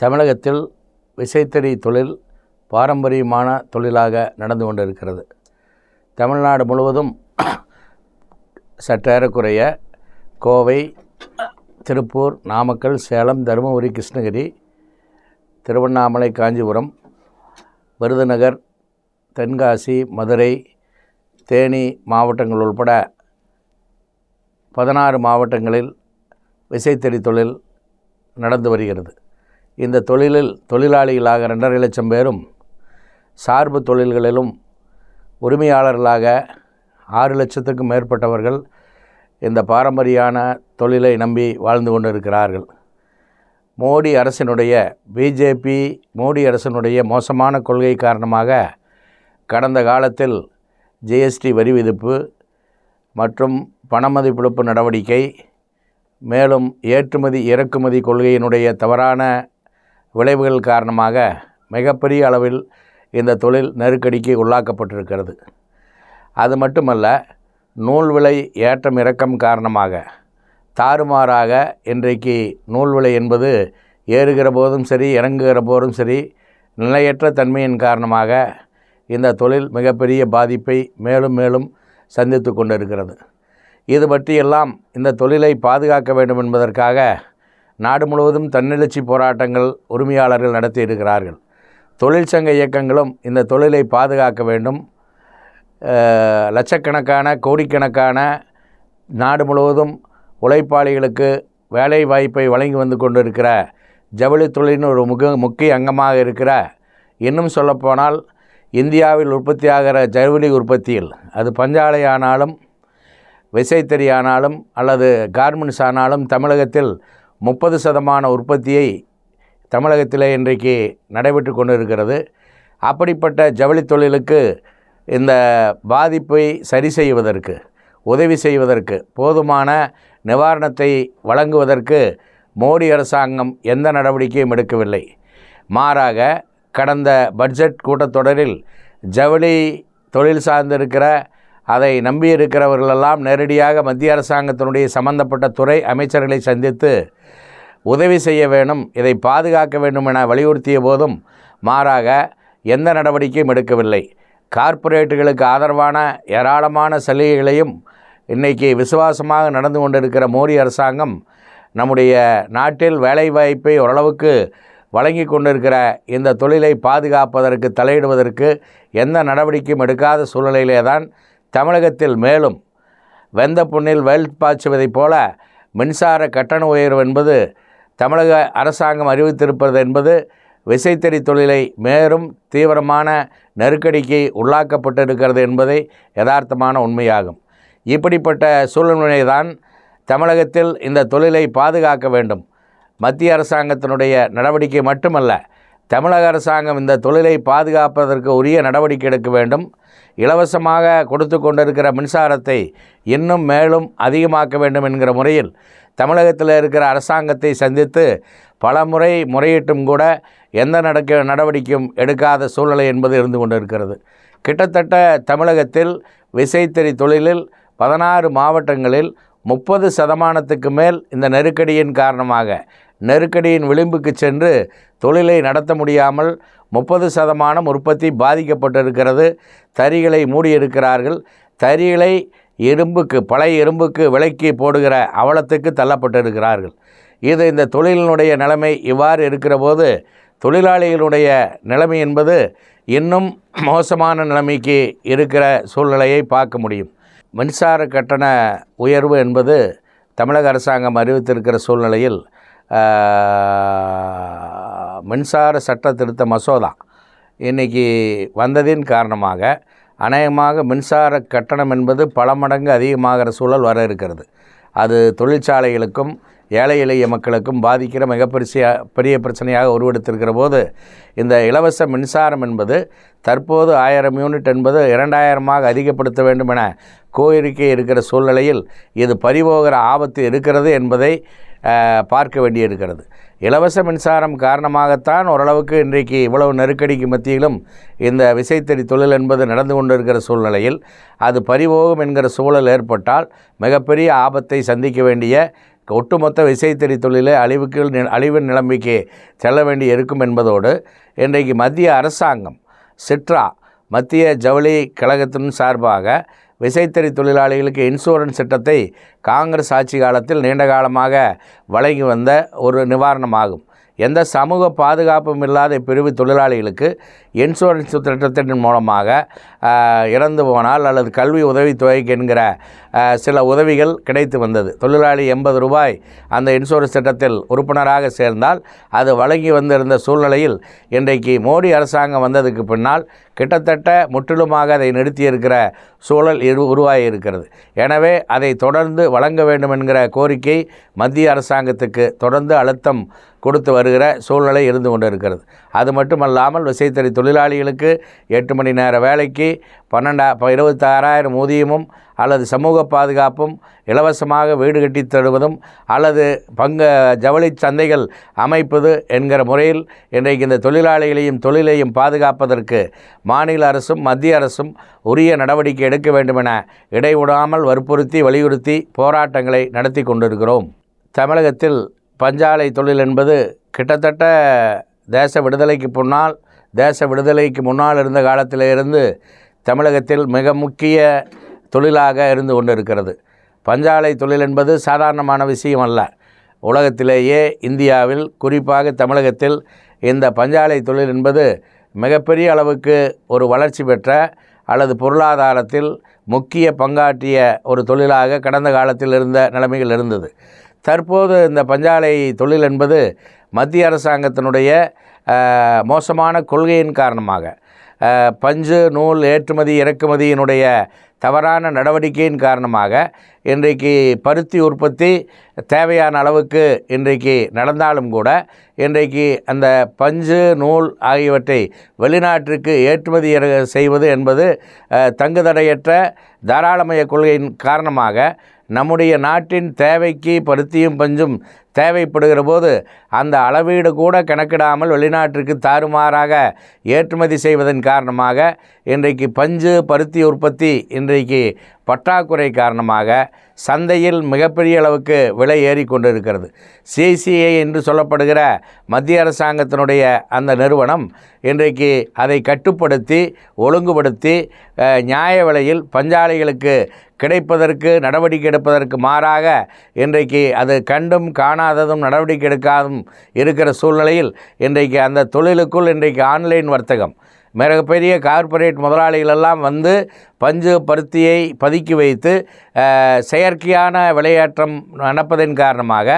தமிழகத்தில் விசைத்தறி தொழில் பாரம்பரியமான தொழிலாக நடந்து கொண்டிருக்கிறது. தமிழ்நாடு முழுவதும் சற்றேறக்குறைய கோவை திருப்பூர் நாமக்கல் சேலம் தருமபுரி கிருஷ்ணகிரி திருவண்ணாமலை காஞ்சிபுரம் விருதுநகர் தென்காசி மதுரை தேனி மாவட்டங்கள் உள்பட பதினாறு மாவட்டங்களில் விசைத்தறி தொழில் நடந்து வருகிறது. இந்த தொழிலில் தொழிலாளிகளாக ரெண்டரை லட்சம் பேரும் சார்பு தொழில்களிலும் உரிமையாளர்களாக ஆறு லட்சத்துக்கும் மேற்பட்டவர்கள் இந்த பாரம்பரியான தொழிலை நம்பி வாழ்ந்து கொண்டிருக்கிறார்கள். மோடி அரசினுடைய பிஜேபி மோடி அரசினுடைய மோசமான கொள்கை காரணமாக கடந்த காலத்தில் ஜிஎஸ்டி வரி விதிப்பு மற்றும் பணமதிப்பிழப்பு நடவடிக்கை மேலும் ஏற்றுமதி இறக்குமதி கொள்கையினுடைய தவறான விளைவுகள் காரணமாக மிகப்பெரிய அளவில் இந்த தொழில் நெருக்கடிக்கு உள்ளாக்கப்பட்டிருக்கிறது. அது மட்டுமல்ல நூல் விலை ஏற்றம் இறக்கம் காரணமாக தாறுமாறாக இன்றைக்கு நூல் விலை என்பது ஏறுகிற போதும் சரி இறங்குகிற போதும் சரி நிலையற்ற தன்மையின் காரணமாக இந்த தொழில் மிகப்பெரிய பாதிப்பை மேலும் மேலும் சந்தித்து கொண்டிருக்கிறது. இது பற்றியெல்லாம் இந்த தொழிலை பாதுகாக்க வேண்டும் என்பதற்காக நாடு முழுவதும் தன்னெழுச்சி போராட்டங்கள் உரிமையாளர்கள் நடத்தி இருக்கிறார்கள். தொழிற்சங்க இயக்கங்களும் இந்த தொழிலை பாதுகாக்க வேண்டும். லட்சக்கணக்கான கோடிக்கணக்கான நாடு முழுவதும் உழைப்பாளிகளுக்கு வேலை வாய்ப்பை வழங்கி வந்து கொண்டிருக்கிற ஜவுளி தொழிலின் ஒரு முக முக்கிய அங்கமாக இருக்கிற இன்னும் சொல்லப்போனால் இந்தியாவில் உற்பத்தியாகிற ஜவுளி உற்பத்தியில் அது பஞ்சாலை ஆனாலும் விசைத்தறி ஆனாலும் அல்லது கார்மெண்ட்ஸ் ஆனாலும் தமிழகத்தில் முப்பது சதமான உற்பத்தியை தமிழகத்திலே இன்றைக்கு நடைபெற்று கொண்டிருக்கிறது. அப்படிப்பட்ட ஜவுளி தொழிலுக்கு இந்த பாதிப்பை சரி செய்வதற்கு உதவி செய்வதற்கு போதுமான நிவாரணத்தை வழங்குவதற்கு மோடி அரசாங்கம் எந்த நடவடிக்கையும் எடுக்கவில்லை. மாறாக கடந்த பட்ஜெட் கூட்டத்தொடரில் ஜவுளி தொழில் சார்ந்திருக்கிற அதை நம்பியிருக்கிறவர்களெல்லாம் நேரடியாக மத்திய அரசாங்கத்தினுடைய சம்பந்தப்பட்ட துறை அமைச்சர்களை சந்தித்து உதவி செய்ய வேண்டும் இதை பாதுகாக்க வேண்டும் என வலியுறுத்திய போதும் மாறாக எந்த நடவடிக்கையும் எடுக்கவில்லை. கார்ப்பரேட்டுகளுக்கு ஆதரவான ஏராளமான சலுகைகளையும் இன்றைக்கி விசுவாசமாக நடந்து கொண்டிருக்கிற மோடி அரசாங்கம் நம்முடைய நாட்டில் வேலைவாய்ப்பை ஓரளவுக்கு வழங்கி கொண்டிருக்கிற இந்த தொழிலை பாதுகாப்பதற்கு தலையிடுவதற்கு எந்த நடவடிக்கையும் எடுக்காத சூழ்நிலையிலே தான் தமிழகத்தில் மேலும் வெந்த புண்ணில் வெயில் பாய்ச்சுவதைப் போல மின்சார கட்டண உயர்வு என்பது தமிழக அரசாங்கம் அறிவித்திருப்பது என்பது விசைத்தறி தொழிலை மேலும் தீவிரமான நெருக்கடிக்கு உள்ளாக்கப்பட்டிருக்கிறது என்பதை யதார்த்தமான உண்மையாகும். இப்படிப்பட்ட சூழ்நிலை தான் தமிழகத்தில் இந்த தொழிலை பாதுகாக்க வேண்டும். மத்திய அரசாங்கத்தினுடைய நடவடிக்கை மட்டுமல்ல தமிழக அரசாங்கம் இந்த தொழிலை பாதுகாப்பதற்கு உரிய நடவடிக்கை எடுக்க வேண்டும். இலவசமாக கொடுத்து கொண்டிருக்கிற மின்சாரத்தை இன்னும் மேலும் அதிகமாக்க வேண்டும் என்கிற முறையில் தமிழகத்தில் இருக்கிற அரசாங்கத்தை சந்தித்து பல முறை முறையிட்டும் கூட எந்த நடக்க நடவடிக்கையும் எடுக்காத சூழ்நிலை என்பது இருந்து கொண்டிருக்கிறது. கிட்டத்தட்ட தமிழகத்தில் விசைத்தறி தொழிலில் பதினாறு மாவட்டங்களில் முப்பது சதமானத்துக்கு மேல் இந்த நெருக்கடியின் காரணமாக நெருக்கடியின் விளிம்புக்கு சென்று தொழிலை நடத்த முடியாமல் முப்பது சதமானம் உற்பத்தி பாதிக்கப்பட்டிருக்கிறது. தறிகளை மூடியிருக்கிறார்கள். தறிகளை இரும்புக்கு பழைய இரும்புக்கு விலைக்கு போடுகிற அவலத்துக்கு தள்ளப்பட்டிருக்கிறார்கள். இது இந்த தொழிலினுடைய நிலைமை. இவ்வாறு இருக்கிற போது தொழிலாளிகளுடைய நிலைமை என்பது இன்னும் மோசமான நிலைமைக்கு இருக்கிற சூழ்நிலையை பார்க்க முடியும். மின்சார கட்டண உயர்வு என்பது தமிழக அரசாங்கம் அறிவித்திருக்கிற சூழ்நிலையில் மின்சார சட்ட திருத்த மசோதா இன்றைக்கி வந்ததின் காரணமாக அநேகமாக மின்சார கட்டணம் என்பது பல மடங்கு அதிகமாகிற சூழல் வர இருக்கிறது. அது தொழிற்சாலைகளுக்கும் ஏழை எளிய மக்களுக்கும் பாதிக்கிற மிகப்பெரிய பெரிய பிரச்சனையாக உருவெடுத்திருக்கிற போது இந்த இலவச மின்சாரம் என்பது தற்போது ஆயிரம் யூனிட் என்பது இரண்டாயிரமாக அதிகப்படுத்த வேண்டும் என கோரிக்கை இருக்கிற சூழ்நிலையில் இது பறிபோகிற ஆபத்து இருக்கிறது என்பதை பார்க்க பார்க்க வேண்டியிருக்கிறது. இலவச மின்சாரம் காரணமாகத்தான் ஓரளவுக்கு இன்றைக்கு இவ்வளவு நெருக்கடிக்கு மத்தியிலும் இந்த விசைத்தறி தொழில் என்பது நடந்து கொண்டிருக்கிற சூழ்நிலையில் அது பறிபோகும் என்கிற சூழல் ஏற்பட்டால் மிகப்பெரிய ஆபத்தை சந்திக்க வேண்டிய ஒட்டுமொத்த விசைத்தறி தொழிலை அழிவுக்கு நி- அழிவின் நிலைமைக்கு செல்ல வேண்டி இருக்கும் என்பதோடு இன்றைக்கு மத்திய அரசாங்கம் சிட்ரா மத்திய ஜவுளி கழகத்தின் சார்பாக விசைத்தறி தொழிலாளிகளுக்கு இன்சூரன்ஸ் திட்டத்தை காங்கிரஸ் ஆட்சி காலத்தில் நீண்ட காலமாக வழங்கி வந்த ஒரு நிவாரணமாகும். எந்த சமூக பாதுகாப்பும் இல்லாத பிரிவு தொழிலாளிகளுக்கு இன்சூரன்ஸ் திட்டத்தின் மூலமாக இறந்து போனால் அல்லது கல்வி உதவித்தொகைக்கு என்கிற சில உதவிகள் கிடைத்து வந்தது. தொழிலாளி எண்பது ரூபாய் அந்த இன்சூரன்ஸ் திட்டத்தில் உறுப்பினராக சேர்ந்தால் அது வழங்கி வந்திருந்த சூழ்நிலையில் இன்றைக்கு மோடி அரசாங்கம் வந்ததுக்கு பின்னால் கிட்டத்தட்ட முற்றிலுமாக அதை நிறுத்தியிருக்கிற சூழல் இரு உருவாகி இருக்கிறது எனவே அதை தொடர்ந்து வழங்க வேண்டும் என்கிற கோரிக்கை மத்திய அரசாங்கத்துக்கு தொடர்ந்து அழுத்தம் கொடுத்து வருகிற சூழ்நிலை இருந்து கொண்டு இருக்கிறது அது மட்டுமல்லாமல் விசைத்தறி தொழிலாளிகளுக்கு எட்டு மணி நேர வேலைக்கு பன்னெண்டா இருபத்தாறாயிரம் ஊதியமும் அல்லது சமூக பாதுகாப்பும் இலவசமாக வீடு கட்டி தருவதும் அல்லது பங்கு ஜவுளி சந்தைகள் அமைப்பது என்கிற முறையில் இன்றைக்கு இந்த தொழிலாளிகளையும் தொழிலையும் பாதுகாப்பதற்கு மாநில அரசும் மத்திய அரசும் உரிய நடவடிக்கை எடுக்க வேண்டுமென இடைவிடாமல் வற்புறுத்தி வலியுறுத்தி போராட்டங்களை நடத்தி கொண்டிருக்கிறோம். தமிழகத்தில் பஞ்சாலை தொழில் என்பது கிட்டத்தட்ட தேச விடுதலைக்கு முன்னால் தேச விடுதலைக்கு முன்னால் இருந்த காலத்திலிருந்து தமிழகத்தில் மிக முக்கிய தொழிலாக இருந்து கொண்டிருக்கிறது. பஞ்சாலை தொழில் என்பது சாதாரணமான விஷயம் அல்ல. உலகத்திலேயே இந்தியாவில் குறிப்பாக தமிழகத்தில் இந்த பஞ்சாலை தொழில் என்பது மிகப்பெரிய அளவுக்கு ஒரு வளர்ச்சி பெற்ற அல்லது பொருளாதாரத்தில் முக்கிய பங்காற்றிய ஒரு தொழிலாக கடந்த காலத்தில் இருந்த நிலைமைகள் இருந்தது. தற்போது இந்த பஞ்சாலை தொழில் என்பது மத்திய அரசாங்கத்தினுடைய மோசமான கொள்கையின் காரணமாக பஞ்சு நூல் ஏற்றுமதி இறக்குமதியினுடைய தவறான நடவடிக்கையின் காரணமாக இன்றைக்கு பருத்தி உற்பத்தி தேவையான அளவுக்கு இன்றைக்கு நடந்தாலும் கூட இன்றைக்கு அந்த பஞ்சு நூல் ஆகியவற்றை வெளிநாட்டிற்கு ஏற்றுமதி செய்வது என்பது தங்குதடையற்ற தாராளமய கொள்கையின் காரணமாக நம்முடைய நாட்டின் தேவைக்கு பருத்தியும் பஞ்சும் தேவைப்படுகிற போது அந்த அளவீடு கூட கணக்கிடாமல் வெளிநாட்டிற்கு தாறுமாறாக ஏற்றுமதி செய்வதன் காரணமாக இன்றைக்கு பஞ்சு பருத்தி உற்பத்தி இன்றைக்கு பற்றாக்குறை காரணமாக சந்தையில் மிகப்பெரிய அளவுக்கு விலை ஏறி கொண்டிருக்கிறது. சிசிஐ என்று சொல்லப்படுகிற மத்திய அரசாங்கத்தினுடைய அந்த நிறுவனம் இன்றைக்கு அதை கட்டுப்படுத்தி ஒழுங்குபடுத்தி நியாய விலையில் பஞ்சாலைகளுக்கு கிடைப்பதற்கு நடவடிக்கை எடுப்பதற்கு மாறாக இன்றைக்கு அது கண்டும் காணாததும் நடவடிக்கை எடுக்காதும் இருக்கிற சூழ்நிலையில் இன்றைக்கு அந்த தொழிலுக்குள் இன்றைக்கு ஆன்லைன் வர்த்தகம் மிகப்பெரிய கார்ப்பரேட் முதலாளிகள் எல்லாம் வந்து பஞ்சு பருத்தியை பதுக்கி வைத்து செயற்கையான விளையாட்டம் நடப்பதன் காரணமாக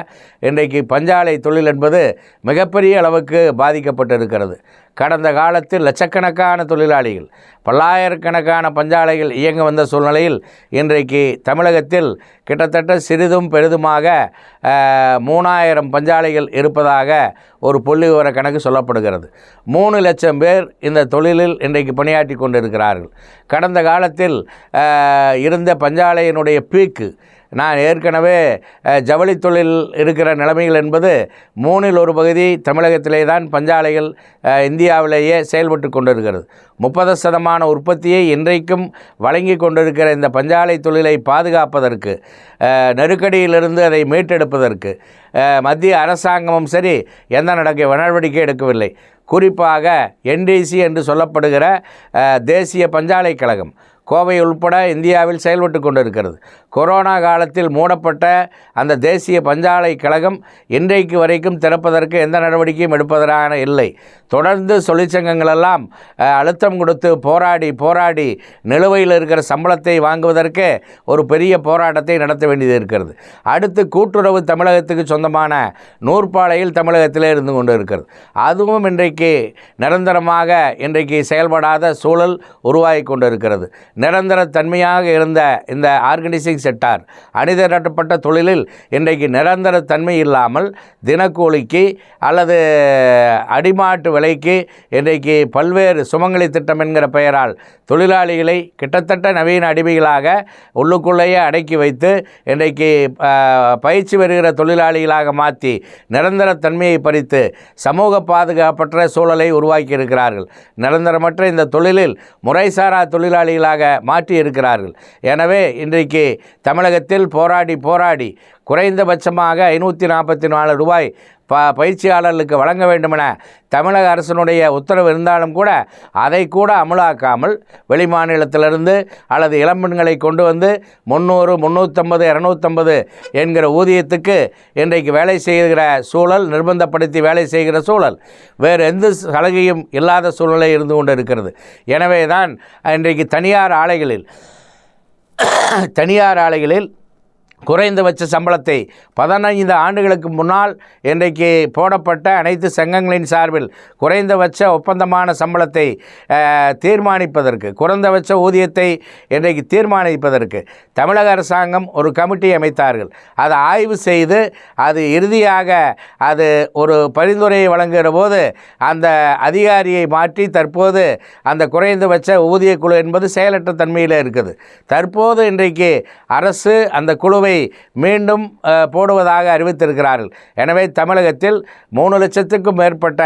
இன்றைக்கு பஞ்சாலை தொழில் என்பது மிகப்பெரிய அளவுக்கு பாதிக்கப்பட்டிருக்கிறது. கடந்த காலத்தில் லட்சக்கணக்கான தொழிலாளிகள் பல்லாயிரக்கணக்கான பஞ்சாலைகள் இயங்க வந்த சூழ்நிலையில் இன்றைக்கு தமிழகத்தில் கிட்டத்தட்ட சிறிதும் பெரிதுமாக மூணாயிரம் பஞ்சாலைகள் இருப்பதாக ஒரு புள்ளி விவர கணக்கு சொல்லப்படுகிறது. மூணு லட்சம் பேர் இந்த தொழிலில் இன்றைக்கு பணியாற்றி கொண்டிருக்கிறார்கள். கடந்த காலத்தில் இருந்த பஞ்சாலையினுடைய பீக்கு நான் ஏற்கனவே ஜவுளி தொழில் இருக்கிற நிலைமைகள் என்பது மூணில் ஒரு பகுதி தமிழகத்திலே தான் பஞ்சாலைகள் இந்தியாவிலேயே செயல்பட்டு கொண்டிருக்கிறது. முப்பது சதமான உற்பத்தியை இன்றைக்கும் வழங்கி கொண்டிருக்கிற இந்த பஞ்சாலை தொழிலை பாதுகாப்பதற்கு நெருக்கடியிலிருந்து அதை மீட்டெடுப்பதற்கு மத்திய அரசாங்கமும் சரி எந்த நடக்க நடவடிக்கை எடுக்கவில்லை. குறிப்பாக என்டிசி என்று சொல்லப்படுகிற தேசிய பஞ்சாலை கழகம். கோவை உள்பட இந்தியாவில் செயல்பட்டு கொண்டிருக்கிறது. கொரோனா காலத்தில் மூடப்பட்ட அந்த தேசிய பஞ்சாலை கழகம் இன்றைக்கு வரைக்கும் திறப்பதற்கு எந்த நடவடிக்கையும் எடுப்பதற்கான இல்லை. தொடர்ந்து தொழிற்சங்கங்களெல்லாம் அழுத்தம் கொடுத்து போராடி போராடி நிலுவையில் இருக்கிற சம்பளத்தை வாங்குவதற்கு ஒரு பெரிய போராட்டத்தை நடத்த வேண்டியது இருக்கிறது. அடுத்து கூட்டுறவு தமிழகத்துக்கு சொந்தமான நூற்பாலையில் தமிழகத்திலே இருந்து கொண்டு இருக்கிறது. அதுவும் இன்றைக்கு நிரந்தரமாக இன்றைக்கு செயல்படாத சூழல் உருவாகி கொண்டு இருக்கிறது நிரந்தர தன்மையாக இருந்த இந்த ஆர்கனைசிங் செக்டார் அணிதிரட்டப்பட்ட தொழிலில் இன்றைக்கு நிரந்தர தன்மை இல்லாமல் தினக்கூலிக்கு அல்லது அடிமாட்டு விலைக்கு இன்றைக்கு பல்வேறு சுமங்கலி திட்டம் என்கிற பெயரால் தொழிலாளிகளை கிட்டத்தட்ட நவீன அடிமைகளாக உள்ளுக்குள்ளேயே அடக்கி வைத்து இன்றைக்கு பயிற்சி பெறுகிற தொழிலாளிகளாக மாற்றி நிரந்தர தன்மையை பறித்து சமூக பாதுகாப்பற்ற சூழலை உருவாக்கி இருக்கிறார்கள் நிரந்தரமற்ற இந்த தொழிலில் முறைசாரா தொழிலாளிகளாக மாற்றி இருக்கிறார்கள் எனவே இன்றைக்கு தமிழகத்தில் போராடி போராடி குறைந்தபட்சமாக ஐநூற்றி நாற்பத்தி நாலு ரூபாய் ப பயிற்சியாளர்களுக்கு வழங்க வேண்டுமென தமிழக அரசினுடைய உத்தரவு இருந்தாலும் கூட அதை கூட அமலாக்காமல் வெளிமாநிலத்திலிருந்து அல்லது இளம்பெண்களை கொண்டு வந்து முந்நூறு முந்நூற்றம்பது இரநூத்தம்பது என்கிற ஊதியத்துக்கு இன்றைக்கு வேலை செய்கிற சூழல் நிர்பந்தப்படுத்தி வேலை செய்கிற சூழல் வேறு எந்த சலுகையும் இல்லாத சூழ்நிலை இருந்து கொண்டு இருக்கிறது. எனவே தான் இன்றைக்கு தனியார் ஆலைகளில் தனியார் ஆலைகளில் குறைந்தபட்ச சம்பளத்தை பதினைந்து ஆண்டுகளுக்கு முன்னால் இன்றைக்கு போடப்பட்ட அனைத்து சங்கங்களின் சார்பில் குறைந்தபட்ச ஒப்பந்தமான சம்பளத்தை தீர்மானிப்பதற்கு குறைந்தபட்ச ஊதியத்தை இன்றைக்கு தீர்மானிப்பதற்கு தமிழக அரசாங்கம் ஒரு கமிட்டி அமைத்தார்கள். அதை ஆய்வு செய்து அது இறுதியாக அது ஒரு பரிந்துரையை வழங்குகிற போது அந்த அதிகாரியை மாற்றி தற்போது அந்த குறைந்தபட்ச ஊதிய குழு என்பது செயலற்ற தன்மையில் இருக்குது. தற்போது இன்றைக்கு அரசு அந்த குழுவை மீண்டும் போடுவதாக அறிவித்திருக்கிறார்கள். எனவே தமிழகத்தில் மூணு லட்சத்துக்கும் மேற்பட்ட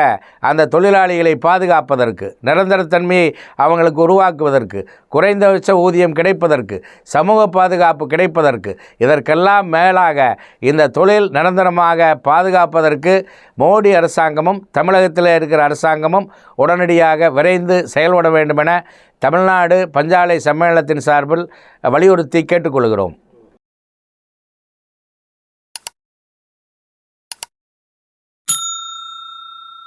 அந்த தொழிலாளிகளை பாதுகாப்பதற்கு நிரந்தரத்தன்மையை அவங்களுக்கு உருவாக்குவதற்கு குறைந்தபட்ச ஊதியம் கிடைப்பதற்கு சமூக பாதுகாப்பு கிடைப்பதற்கு இதற்கெல்லாம் மேலாக இந்த தொழில் நிரந்தரமாக பாதுகாப்பதற்கு மோடி அரசாங்கமும் தமிழகத்தில் இருக்கிற அரசாங்கமும் உடனடியாக விரைந்து செயல்பட வேண்டுமென தமிழ்நாடு பஞ்சாலை சம்மேளனத்தின் சார்பில் வலியுறுத்தி கேட்டுக்கொள்கிறோம்.